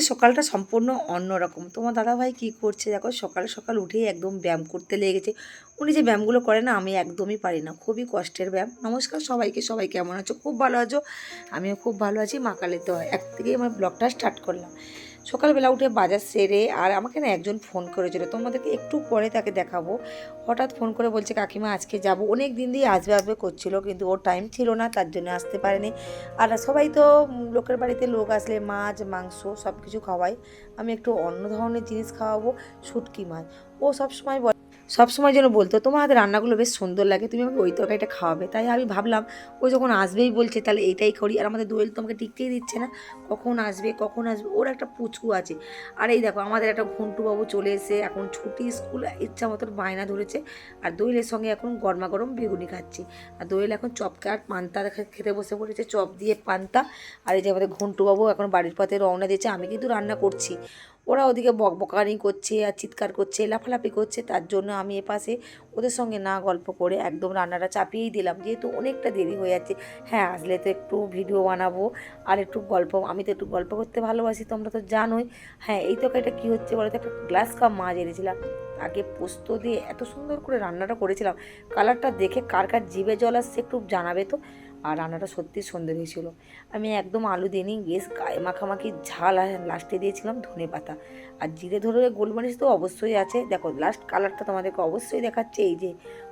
সকালটা সম্পূর্ণ অন্যরকম। তোমার দাদাভাই কী করছে দেখো, সকাল সকাল উঠেই একদম ব্যায়াম করতে লেগেছে উনি যে ব্যায়ামগুলো করে না, আমি একদমই পারি না। খুবই কষ্টের ব্যায়াম। নমস্কার সবাইকে, সবাই কেমন আছো? খুব ভালো আছো? আমিও খুব ভালো আছি। মা কালে তো এক থেকেই আমার ব্লগটা স্টার্ট করলাম। সকালবেলা উঠে বাজার সেরে আর আমাকে না একজন ফোন করেছিল। তোমাদেরকে একটু পরে তাকে দেখাবো। হঠাৎ ফোন করে বলছে, কাকিমা, আজকে যাব। অনেক দিন দিয়ে আসবে আসবে করছিল, কিন্তু ওর টাইম ছিল না, তার জন্য আসতে পারেনি। আর সবাই তো লোকের বাড়িতে লোক আসলে মাছ, মাংস সব কিছু খাওয়াই আমি একটু অন্য ধরনের জিনিস খাওয়াবো, শুটকি মাছ। ও সবসময় বলে সবসময় যেন বলতো, তোমার হাতে রান্নাগুলো বেশ সুন্দর লাগে, তুমি আমাকে ওই তরকারিটা খাওয়াবে। তাই আমি ভাবলাম, ও যখন আসবেই বলছে, তাহলে এইটাই করি। আর আমাদের দোয়েল তোমাকে টিকতেই দিচ্ছে না, কখন আসবে কখন আসবে? ওর একটা পুচকু আছে। আর এই দেখো, আমাদের একটা ঘন্টু বাবু চলে এসে এখন ছুটি, স্কুল ইচ্ছা মতন বায়না ধরেছে। আর দোয়েলের সঙ্গে এখন গরমা গরম বেগুনি খাচ্ছি। আর দোয়েল এখন চপকে আর পান্তা খেতে বসে পড়েছে, চপ দিয়ে পান্তা। আর এই যে আমাদের ঘন্টু বাবু এখন বাড়ির পথে রওনা দিয়েছে, আমি কিন্তু রান্না করছি। ওরা ওদিকে বক বকানি করছে আর চিৎকার করছে, লাফালাফি করছে। তার জন্য আমি এপাশে ওদের সঙ্গে না গল্প করে একদম রান্নাটা চাপিয়েই দিলাম। যেহেতু অনেকটা দেরি হয়ে যাচ্ছে হ্যাঁ আসলে তো একটু ভিডিও বানাবো আর একটু গল্প, আমি তো একটু গল্প করতে ভালোবাসি, তোমরা তো জানোই। হ্যাঁ এই তরকারিটা কী হচ্ছে বলো তো? একটা গ্লাস কাপ মাছ এনেছিলাম। আগে পোস্ত দিয়ে এত সুন্দর করে রান্নাটা করেছিলাম। কালারটা দেখে কার কার জিভে জল আসছে একটু জানাবে তো? আর রান্নাটা সত্যি সুন্দর হয়েছিল আমি একদম আলু দিইনি বেশ গায়ে মাখামাখি ঝাল আর লাস্টে দিয়েছিলাম ধনে পাতা। আর জিরে ধরে গোলমরিচ তো অবশ্যই আছে। দেখো লাস্ট কালারটা তোমাদেরকে অবশ্যই দেখাচ্ছে। এই যে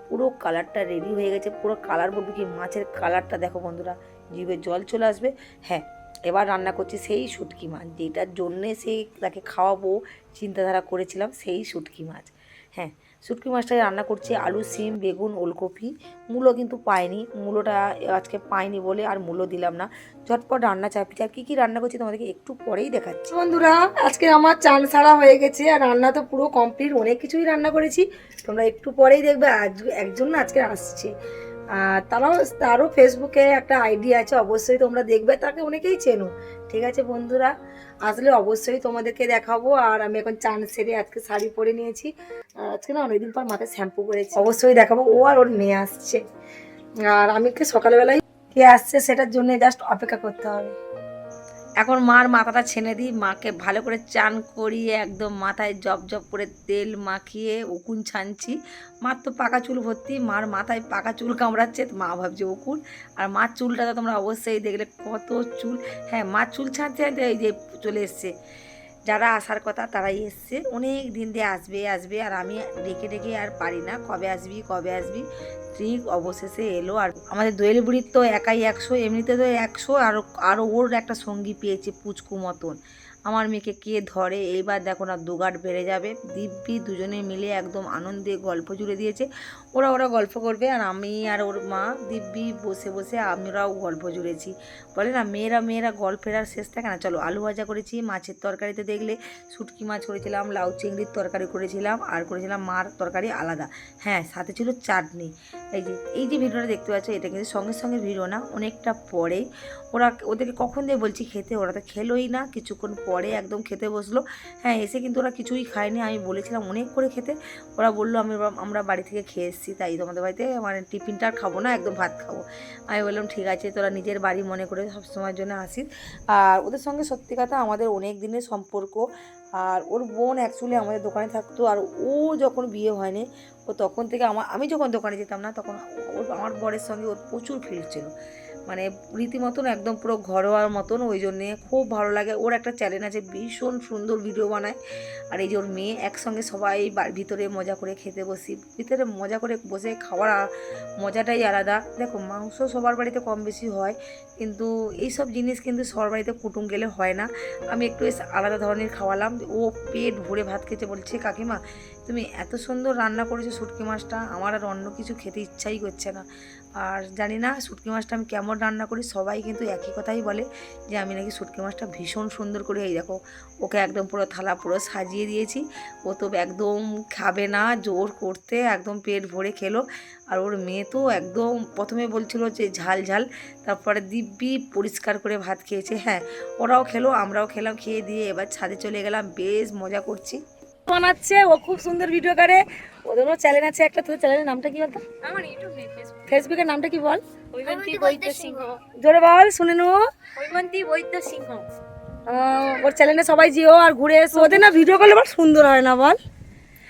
পুরো কালারটা রেডি হয়ে গেছে। পুরো কালার বলব কি, মাছের কালারটা দেখো বন্ধুরা, জিভে জল চলে আসবে। হ্যাঁ এবার রান্না করছি সেই শুটকি মাছ। যেটার জন্যে সেই তাকে খাওয়াবো চিন্তাধারা করেছিলাম সেই শুটকি মাছ। হ্যাঁ শুটকি মাছটাকে রান্না করছি আলু, সিম, বেগুন, ওলকপি। মূলো কিন্তু পাইনি। মূলোটা আজকে পাইনি বলে আর মূলো দিলাম না। ঝটপট রান্না চাপিয়ে আর কী কী রান্না করছি তোমাদেরকে একটু পরেই দেখাচ্ছি। বন্ধুরা, আজকে আমার চান সারা হয়ে গেছে আর রান্না তো পুরো কমপ্লিট অনেক কিছুই রান্না করেছি। তোমরা একটু পরেই দেখবে। আজ একজন আজকে আসছে। আর তারাও, তারও ফেসবুকে একটা আইডি আছে, অবশ্যই তোমরা দেখবে, তাকে অনেকেই চেনো। ঠিক আছে বন্ধুরা? আসলে অবশ্যই তোমাদেরকে দেখাবো, আর আমি এখন চান সেরে আজকে শাড়ি পরে নিয়েছি। আর আজকে না অনেকদিন পর মাথায় শ্যাম্পু করেছি। অবশ্যই দেখাবো, ও আর ওর মেয়ে আসছে। আর আমি কি সকালবেলায় কে আসছে সেটার জন্য জাস্ট অপেক্ষা করতে হবে। এখন মার মাথাটা ছেনে দিই, মাকে ভালো করে চান করিয়ে একদম মাথায় জব জব করে তেল মাখিয়ে উকুন ছানছি। মার তো পাকা চুল ভর্তি, মার মাথায় পাকা চুল কামড়াচ্ছে মা ভাবছে উকুন। আর মার চুলটা তো তোমরা অবশ্যই দেখলে কত চুল। হ্যাঁ মার চুল ছাড়ছে এই যে চলে এসছে। যারা আসার কথা তারাই এসছে। অনেক দিন দিয়ে আসবে আসবে আর আমি ডেকে ডেকে আর পারি না। কবে আসবি কবে আসবি? ঠিক অবশেষে এলো আর আমাদের দোয়েল বুড়ির তো একাই একশো, এমনিতে তো একশো, আর আরও ওর একটা সঙ্গী পেয়েছে পুচকু মতন। আমার মেয়েকে কে ধরে? এইবার দেখো না, দুগাট বেড়ে যাবে। দিব্যি দুজনে মিলে একদম আনন্দে গল্প জুড়ে দিয়েছে। ওরা ওরা গল্প করবে আর আমি আর ওর মা দিব্যি বসে বসে আমরাও গল্প জুড়েছি। বলে না, মেয়েরা মেয়েরা গল্পের আর শেষ থাকে না। চলো, আলু ভাজা করেছি, মাছের তরকারিতে দেখলে শুটকি মাছ করেছিলাম, লাউ চিংড়ির তরকারি করেছিলাম, আর করেছিলাম মার তরকারি আলাদা। হ্যাঁ সাথে ছিল চাটনি। এই যে এই যে ভিডিওটা দেখতে পাচ্ছ, এটা কিন্তু সঙ্গে সঙ্গে ভিডিও না, অনেকটা পরেই ওরা, ওদেরকে কখন দিয়ে বলছি খেতে? ওরা তো খেলোই না, কিছুক্ষণ পরে একদম খেতে বসল। হ্যাঁ এসে কিন্তু ওরা কিছুই খায়নি। আমি বলেছিলাম অনেক করে খেতে। ওরা বলল, আমি আমরা বাড়ি থেকে খেয়ে এসেছি, তাই তোমাদের বাড়িতে মানে টিফিনটা আর খাব না, একদম ভাত খাব। আমি বললাম, ঠিক আছে, তোরা নিজের বাড়ি মনে করে সবসময়ের জন্য আসিস। আর ওদের সঙ্গে সত্যি কথা আমাদের অনেক দিনের সম্পর্ক। আর ওর বোন অ্যাকচুয়ালি আমাদের দোকানে থাকতো, আর ও যখন বিয়ে হয়নি, ও তখন থেকে আমার আমি যখন দোকানে যেতাম না, তখন ওর, আমার বরের সঙ্গে ওর প্রচুর ফিল ছিল। মানে রীতিমতন একদম পুরো ঘরোয়ার মতন, ওই জন্যে খুব ভালো লাগে। ওর একটা চ্যানেল আছে, ভীষণ সুন্দর ভিডিও বানায়। আর এই যে ওর মেয়ে একসঙ্গে সবাই ভিতরে মজা করে খেতে বসি। ভিতরে মজা করে বসে খাওয়ার মজাটাই আলাদা। দেখো, মাংস সবার বাড়িতে কম বেশি হয়, কিন্তু এই সব জিনিস কিন্তু সবার বাড়িতে কুটুম গেলে হয় না। আমি একটু আলাদা ধরনের খাওয়ালাম। ও পেট ভরে ভাত খেতে বলছে, কাকিমা, তুমি এত সুন্দর রান্না করেছ শুটকি মাছটা। আমার আর অন্য কিছু খেতে ইচ্ছাই করছে না। আর জানি না শুটকি মাছটা আমি কেমন রান্না করি, সবাই কিন্তু একই কথাই বলে যে আমি নাকি শুটকি মাছটা ভীষণ সুন্দর করে, এই দেখো, ওকে একদম পুরো থালা পুরো সাজিয়ে দিয়েছি। ও তো একদম খাবে না, জোর করতে একদম পেট ভরে খেলো। আর ওর মেয়ে তো একদম প্রথমে বলছিল যে ঝাল ঝাল, তারপরে দিব্যি পরিষ্কার করে ভাত খেয়েছে। হ্যাঁ ওরাও খেলো, আমরাও খেলাম, খেয়ে দিয়ে এবার ছাদে চলে গেলাম, বেশ মজা করছি। বানাচ্ছে ও খুব সুন্দর ভিডিও করে। ওদেরও চ্যানেল আছে একটা তোদের চ্যানেলের নামটা কি বলতো? আমার ইউটিউব নেই ফেসবুক ফেসবুকের নামটা কি বল? হৈমন্তী বৈদ্য সিংহ। জোরে বল শুনে নেব হৈমন্তী বৈদ্য সিংহ। আহ, ওর চ্যানেলে সবাই যেও আর ঘুরে এসো। ওদের না ভিডিও করলে আবার সুন্দর হয় না বল?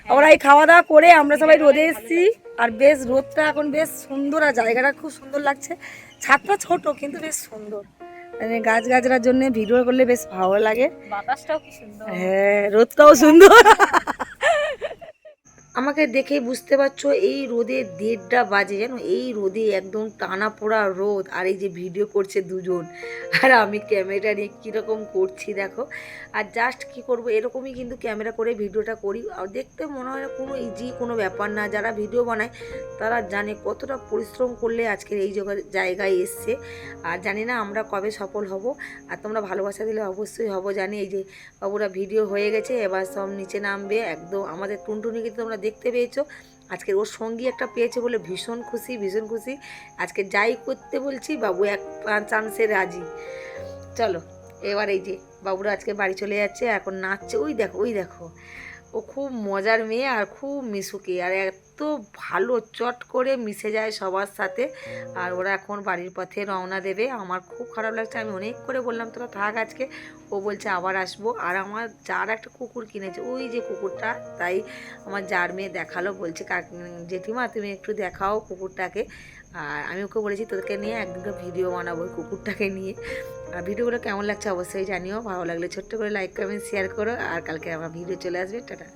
আমরা এই খাওয়া দাওয়া করে আমরা সবাই রোদে এসেছি। আর বেশ রোদটা এখন বেশ সুন্দর আর জায়গাটা খুব সুন্দর লাগছে। ছাদটা ছোট কিন্তু বেশ সুন্দর। মানে গাছ গাছরার জন্য ভিডিও করলে বেশ ভালো লাগে। বাতাসটাও কি সুন্দর। হ্যাঁ রোদটাও সুন্দর। আমাকে দেখে বুঝতে পারছ, এই রোদে দেড়টা বাজে, জানো? এই রোদে একদম টানা পোড়া রোদ, আর এই যে ভিডিও করছে দুজন। আর আমি ক্যামেরা নিয়ে কীরকম করছি, দেখো? আর জাস্ট কি করব, এরকমই কিন্তু ক্যামেরা করে ভিডিওটা করি। আর দেখতে মনে হয় কোনো ইজি কোনো ব্যাপার না, যারা ভিডিও বানায়, তারা জানে কতটা পরিশ্রম করলে আজকের এই জায়গায় এসছে। আর জানি না আমরা কবে সফল হব, আর তোমরা ভালোবাসা দিলে অবশ্যই হব, জানি এই যে বাবুরা ভিডিও হয়ে গেছে, এবার সব নিচে নামবে, একদম আমাদের টুনটুনিকে তোমরা দেখতে পেয়েছ। আজকে ওর সঙ্গী একটা পেয়েছে বলে ভীষণ খুশি ভীষণ খুশি। আজকে যাই করতে বলছি, বাবু এক চান্সে রাজি। চলো, এবার এই যে বাবুরা আজকে বাড়ি চলে যাচ্ছে, এখন নাচছে। ওই দেখো ওই দেখো। ও খুব মজার মেয়ে আর খুব মিশুকে। আর এত ভালো চট করে মিশে যায় সবার সাথে। আর ওরা এখন বাড়ির পথে রওনা দেবে। আমার খুব খারাপ লাগছে। আমি অনেক করে বললাম তোরা থাক আজকে। ও বলছে আবার আসব। আর আমার যার একটা কুকুর কিনেছে ওই যে কুকুরটা তাই আমার যার মেয়ে দেখাল। বলছে কাক জেঠিমা তুমি একটু দেখাও কুকুরটাকে। আর আমি ওকে বলেছি তোদেরকে নিয়ে একদিনকে ভিডিও বানাবো ওই কুকুরটাকে নিয়ে। আর ভিডিওগুলো কেমন লাগছে অবশ্যই জানিও। ভালো লাগলে ছোট্ট করে লাইক কমেন্ট শেয়ার করো। আর কালকে আমার ভিডিও চলে আসবে। টাটা।